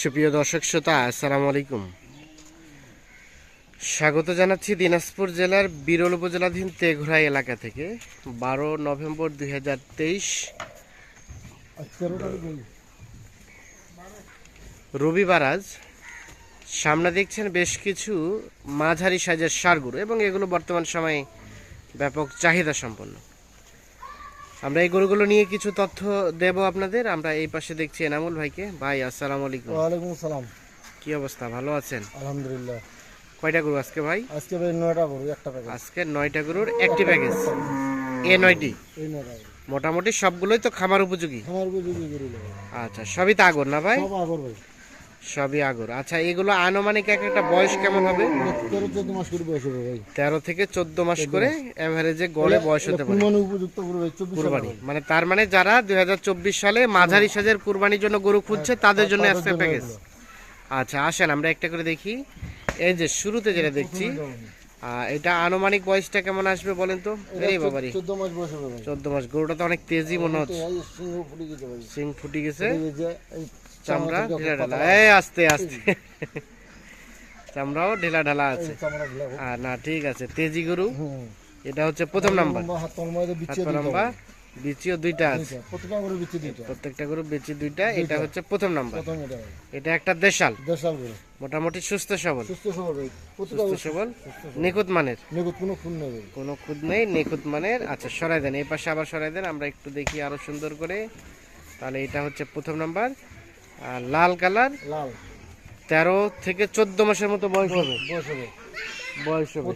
সুপ্রিয় দর্শক শ্রোতা, আসসালামু আলাইকুম। স্বাগত জানাচ্ছি দিনাজপুর জেলার বিরল উপজেলাধীন তেঘরা এলাকা থেকে। বারো নভেম্বর দুই হাজার তেইশ রবিবার আজ সামনে দেখছেন বেশ কিছু মাঝারি সাইজের সারগুলো এবং এগুলো বর্তমান সময়ে ব্যাপক চাহিদা সম্পন্ন। আমরা এই গরুগুলো নিয়ে কিছু তথ্য দেব আপনাদের। আমরা এই পাশে দেখছি এনামুল ভাইকে। ভাই আসসালামু আলাইকুম। ওয়ালাইকুম আসসালাম। কি অবস্থা? ভালো আছেন? আলহামদুলিল্লাহ। কয়টা গরু আজকে ভাই? আজকে ভাই নয়টা গরু একটা প্যাকেজ আজকে নয়টা গরুর একটি প্যাকেজ এ নয়টি? এই নয়টা করব মোটামুটি সবগুলোই তো খামার উপযোগী? আমার উপযোগী গরু। আচ্ছা সবই তো আগর না ভাই? সব আগর ভাই। সবই আগর। আচ্ছা এগুলো আনুমানিক এক একটা বয়স কেমন হবে? তেরো চোদ্দ মাস করে বয়স হবে ভাই। তেরো থেকে চোদ্দ মাস করে এভারেজে গড়ে বয়স হতে পারে। উপযুক্ত কুরবানি। মানে তার মানে যারা দুই হাজার চব্বিশ সালে মাঝারি সাজের কুরবানির জন্য গরু খুঁজছে তাদের জন্য আজকে প্যাকেজ আচ্ছা আসেন আমরা একটা করে দেখি। এই যে শুরুতে যেটা দেখছি এটা আনুমানিক বয়সটা কেমন আসবে বলেন তো? এই বাবারি। চোদ্দ মাস বয়স হবে মাস। গরুটা তো অনেক তেজি মনে হচ্ছে। সিং ফুটি গেছে চামড়া ঢিলা ঢালা। এই আস্তে আস্তে। চামড়াও ঢিলা ঢালা আছে। আর না ঠিক আছে তেজি গরু। এটা হচ্ছে প্রথম নাম্বার। লম্বা বিচিও দুইটা আছে। প্রত্যেকটা গরু বেচি দুইটা এটা হচ্ছে প্রথম নাম্বার। এটা একটা দেশাল। মোটামুটি সুস্থ সবল। সুস্থ সবল ভাই সুস্থ সবল। নিখুঁত মানের। কোনো খুদ নেই নিখুঁত মানের। আচ্ছা সরাই দেন এই পাশে আবার সরাই দেন আমরা একটু দেখি আরও সুন্দর করে। তাহলে এটা হচ্ছে প্রথম নাম্বার। আর লাল কালার? লাল। তেরো থেকে চোদ্দ মাসের মতো বয়স হবে। বয়স হবে। বয়স হবে।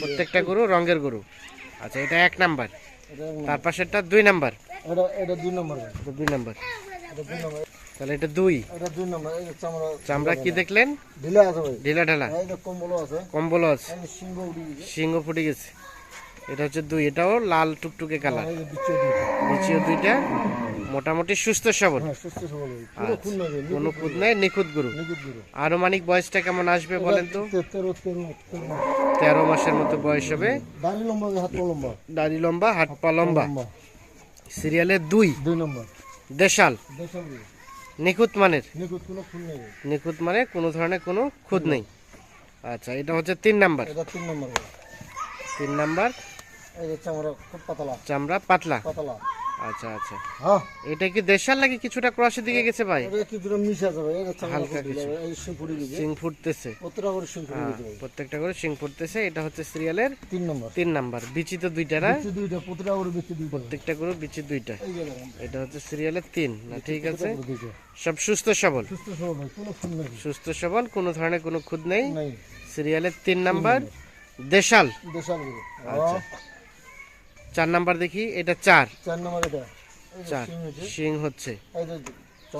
প্রত্যেকটা গরু রঙের গরু। আচ্ছা এটা এক নাম্বার। তার পাশেরটা দুই নাম্বার। এটা এটা দুই নম্বর এটা দুই নাম্বার। তাহলে এটা দুই। এটা দুই নম্বর। চামড়া কি দেখলেন? ঢিলা আছে ভাই। ঢিলা ঢালা। কম্বল আছে। কম্বল আছে। সিংহ ফুটে গেছে। এটা হচ্ছে দুই। এটাও লাল টুকটুকে কালার। নিচেও দুইটা। মোটামুটি সুস্থ সবল। হ্যাঁ ভাই কোনো খুদ নাই নিখুঁত গরু। আনুমানিক বয়সটা কেমন আসবে বলেন তো? তেরো তেরো তেরো। মাস। তেরো মাসের মতো বয়স হবে। দাড়ি লম্বা হাত পা লম্বা? সিরিয়ালে দুই। দুই নম্বর। দেশাল। নিখুঁত মানের। নিখুঁত মানে কোনো ধরনের কোনো খুদ নেই। আচ্ছা এটা হচ্ছে তিন নাম্বার। তিন নম্বর। নাম্বার। চামড়া পাতলা। চামড়া পাতলা। পাতলা। আচ্ছা আচ্ছা। হ্যাঁ। এটা কি দেশাল নাকি কিছুটা ক্রসের দিকে গেছে ভাই? এটা কি দুটো মিশা যাবে চামড়া হালকা সিং সিং ফুটতেছে। প্রতিটা করে সিং ফুটে প্রত্যেকটা করে সিং ফুটতেছে এটা হচ্ছে সিরিয়ালের তিন নম্বর। তিন নাম্বার। বিচি তো দুইটা না? বিচ্ছে দুইটা প্রতিটা করে বিচ্ছে দুইটা। প্রত্যেকটা করে বিচি দুইটা। এটা হচ্ছে সিরিয়ালের তিন। না ঠিক আছে? সব সুস্থ সবল? সুস্থ সবল কোনো নেই। সুস্থ সবল কোনো ধরনের কোনো খুদ নেই? নাই। সিরিয়ালের তিন নাম্বার দেশাল। দেশাল আচ্ছা। চার নাম্বার দেখি এটা চার। চার নম্বর এটা। চার। সিং শিং হচ্ছে।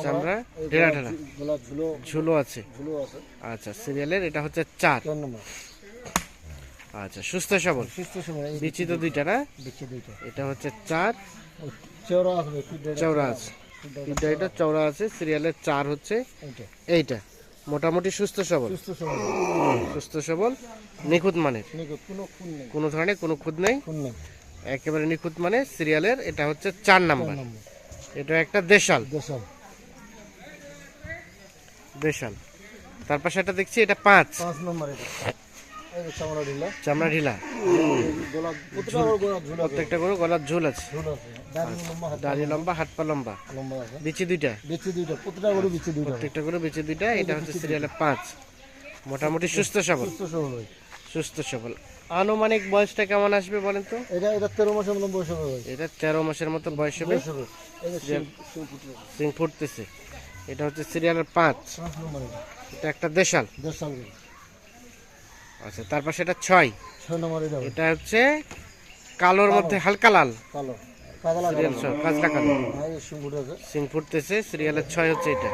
চামড়া, ঢেলা। ঝুলো ঝুলো আছে। আচ্ছা সিরিয়ালের এটা হচ্ছে চার। আচ্ছা সুস্থ সবল। সুস্থ সময় বিচি তো দুইটা না? এটা হচ্ছে চার। আছে। এটা আছে সিরিয়ালের চার হচ্ছে এইটা। মোটামুটি সুস্থ সবল। সুস্থ সবল। নিখুঁত মানের। কোনো ধরনের কোনো খুদ নেই। একেবারে নিখুঁত মানে সিরিয়ালের এটা হচ্ছে চার নাম্বার। এটা একটা দেশাল। দেশাল। দেশাল। তার পাশে একটা দেখছি এটা পাঁচ। পাঁচ নম্বর চামড়া ঢিলা। আছে। প্রত্যেকটা করে গলার ঝুল আছে। দাড়ি লম্বা হাত লম্বা। পা লম্বা। লম্বা বিচি দুইটা। বিচ্ছে দুইটা। প্রত্যেকটা করে বিচি দুইটা। এটা হচ্ছে সিরিয়ালে পাঁচ। মোটামুটি সুস্থ সবল। সুস্থ সবল। আনুমানিক বয়সটা কেমন আসবে বলেন তো? এটা এটা তেরো মাসের মতো বয়স হবে এটা তেরো মাসের মতো বয়স হবে? সিং- ফুটতেছে। এটা হচ্ছে সিরিয়ালের পাঁচ। এটা একটা দেশাল। দেশাল আচ্ছা তারপর সেটা ছয়। ছয় নম্বর এটা হচ্ছে কালোর মধ্যে হালকা লাল। কালো। কাজলা হ্যাঁ সিং ফুটতেছে সিরিয়ালের ছয় হচ্ছে এটা।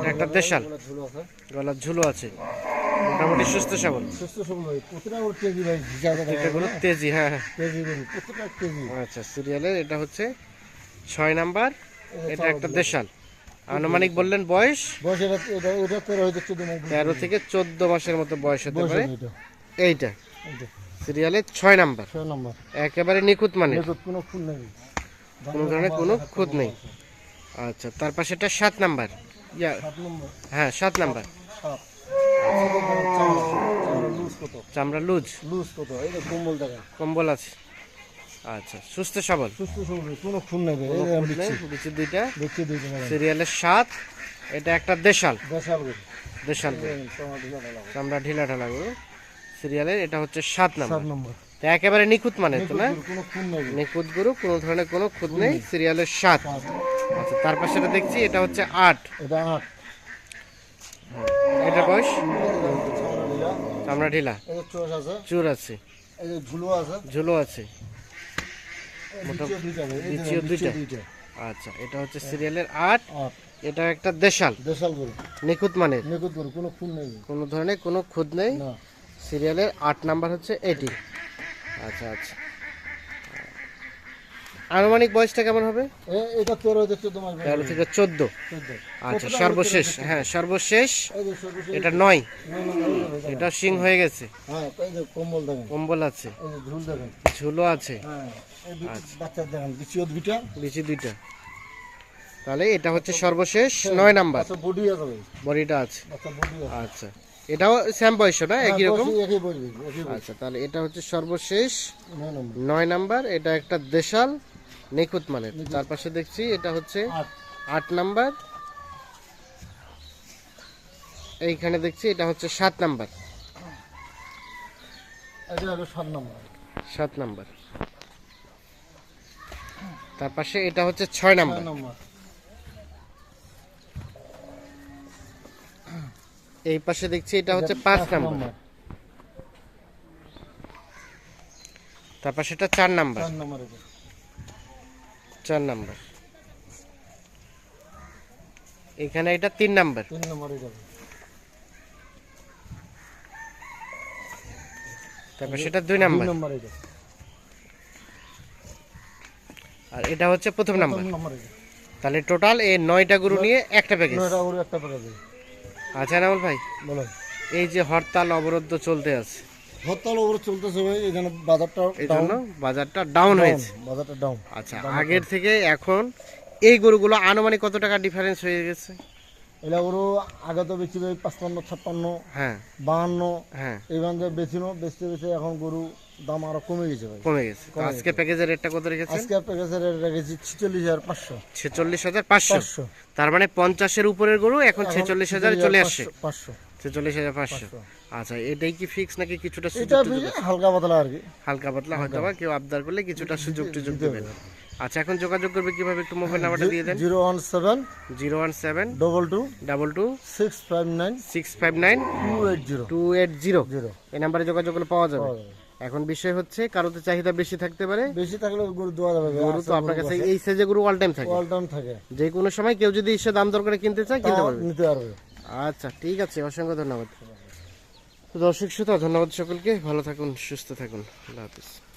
এটা একটা দেশাল। গলার ঝুলো আছে। মোটামুটি। সুস্থ সবল। সুস্থ সবল ভাই? প্রতিটা করে কেজি ভাই জায়গা তেজি হ্যাঁ হ্যাঁ। প্রতিটা কেজি আচ্ছা সিরিয়ালের এটা হচ্ছে ছয় নাম্বার এটা একটা দেশাল। আনুমানিক বললেন বয়স? বয়স এটা এটা এটা তেরো হয়তো চোদ্দ তেরো থেকে চোদ্দ মাসের মতো বয়স হতে পারে। এইটা। সিরিয়ালের ছয় নাম্বার। ছয় নম্বর। একেবারে নিখুঁত মানে কোনো ফুল নেই। কোনো ধরনের কোনো খুঁত নেই। আচ্ছা তার পাশে এটা সাত নাম্বার। হ্যাঁ সাত নাম্বার। চামড়া লুজ? লুজ কত? যে কম্বল দেখেন কম্বল আছে। আচ্ছা সুস্থ সবল? সুস্থ সবল কোনো খুন নেই বিচি দুইটা। দেখছি দিই সিরিয়ালের সাত এটা একটা দেশাল। দেশাল দেশাল চামড়া ঢিলা ঢালা গরু। সিরিয়ালের এটা হচ্ছে সাত নাম্বার। নম্বর। তো একেবারে নিখুঁত মানে তো না? নিখুঁত গরু কোনো ধরনের কোনো খুঁত নেই সিরিয়ালের সাত। আচ্ছা তার পাশে দেখছি এটা হচ্ছে আট। এটা আট। এটা বয়স? চামড়া ঢিলা। চুর আছে। ঝুলো আছে। দুইটা। আচ্ছা এটা হচ্ছে সিরিয়ালের আট। এটা একটা দেশাল। দেশাল নিখুঁত মানের। নিখুঁত কোনো খুন নেই। কোনো ধরনের কোনো খুঁত নেই। সিরিয়ালের আট নাম্বার হচ্ছে এটি। আচ্ছা আচ্ছা। আনুমানিক বয়সটা কেমন হবে? এটা মাস থেকে আচ্ছা সর্বশেষ হ্যাঁ সর্বশেষ এটা নয়। এটা শিং হয়ে গেছে। হ্যাঁ কম্বল দেখেন। কম্বল আছে। ঝুল দেখেন। ঝুলো আছে। হ্যাঁ দেখেন দুইটা। বিচি দুইটা। তাহলে এটা হচ্ছে সর্বশেষ নয় নাম্বার। বডি আছে বডিটা আছে। বডি আচ্ছা। এটাও স্যাম বয়স না? একই হ্যাঁ, রকম আচ্ছা তাহলে এটা হচ্ছে সর্বশেষ নয় নাম্বার। এটা একটা দেশাল। নিখুঁত মানের। তার পাশে দেখছি এটা হচ্ছে আট। নাম্বার। এইখানে দেখছি এটা হচ্ছে সাত নাম্বার। সাত নাম্বার। তার পাশে এটা হচ্ছে ছয় নাম্বার। নম্বর। এই পাশে দেখছি এটা হচ্ছে পাঁচ নাম্বার। তার পাশে এটা চার নাম্বার। চার নম্বর। নাম্বার এখানে এটা তিন নাম্বার। তিন নম্বর এটা তার পাশে এটা দুই দুই নাম্বার নম্বর এটা আর এটা হচ্ছে প্রথম নাম্বার। নম্বর তাহলে টোটাল এই নয়টা গরু নিয়ে একটা প্যাকেজ নয়টা গরু একটা দেবে আচ্ছা নামল ভাই। বলো এই যে হরতাল অবরোধ চলতে আছে। হরতাল ওপরে চলতেছে ভাই এখানে বাজারটা এই জন্য বাজারটা ডাউন হয়েছে। বাজারটা ডাউন আচ্ছা আগের থেকে এখন এই গরুগুলো আনুমানিক কত টাকা ডিফারেন্স হয়ে গেছে? এলা গরু আগে তো বেশি ভাই পাঁচপান্ন ছাপ্পান্ন হ্যাঁ। বাহান্ন হ্যাঁ। এই বান্ধে বেচিনো বেচতে বেচতে এখন গরু দাম আরও কমে গেছে ভাই। কমে গেছে। আজকে প্যাকেজের রেটটা কত রেখেছেন? আজকে প্যাকেজের রেট রেখেছি ছিচল্লিশ হাজার পাঁচশো। ছেচল্লিশ হাজার পাঁচশো? তার মানে পঞ্চাশের উপরের গরু এখন ছেচল্লিশ হাজার চলে আসছে। পাঁচশো। ছেচল্লিশ হাজার পাঁচশো। আচ্ছা এটাই কি ফিক্স নাকি কিছুটা এটা হালকা পাতলা আর কি। হালকা পাতলা হয়তো বা কেউ আবদার করলে কিছুটা সুযোগ টুযোগ দেবেন। আচ্ছা এখন যোগাযোগ করবে কীভাবে? একটু মোবাইল নাম্বারটা দিয়ে দেন। Zero one seven zero one seven double two double two six five nine six five nine two eight zero two eight zero zero এই নাম্বারে যোগাযোগ করলে পাওয়া যাবে। এখন বিষয় হচ্ছে কারোতে চাহিদা বেশি থাকতে পারে? বেশি থাকলে গরু দেওয়া যাবে গরু তো আপনার কাছে এই সাইজে গরু অল টাইম থাকে। অল টাইম থাকে। যে কোনো সময় কেউ যদি এসে দাম দর করে কিনতে চায় কিনতে পারবে। নিতে পারবে। আচ্ছা ঠিক আছে, অসংখ্য ধন্যবাদ। দর্শক শ্রোতা, ধন্যবাদ সকলকে। ভালো থাকুন, সুস্থ থাকুন। আল্লাহ হাফিজ।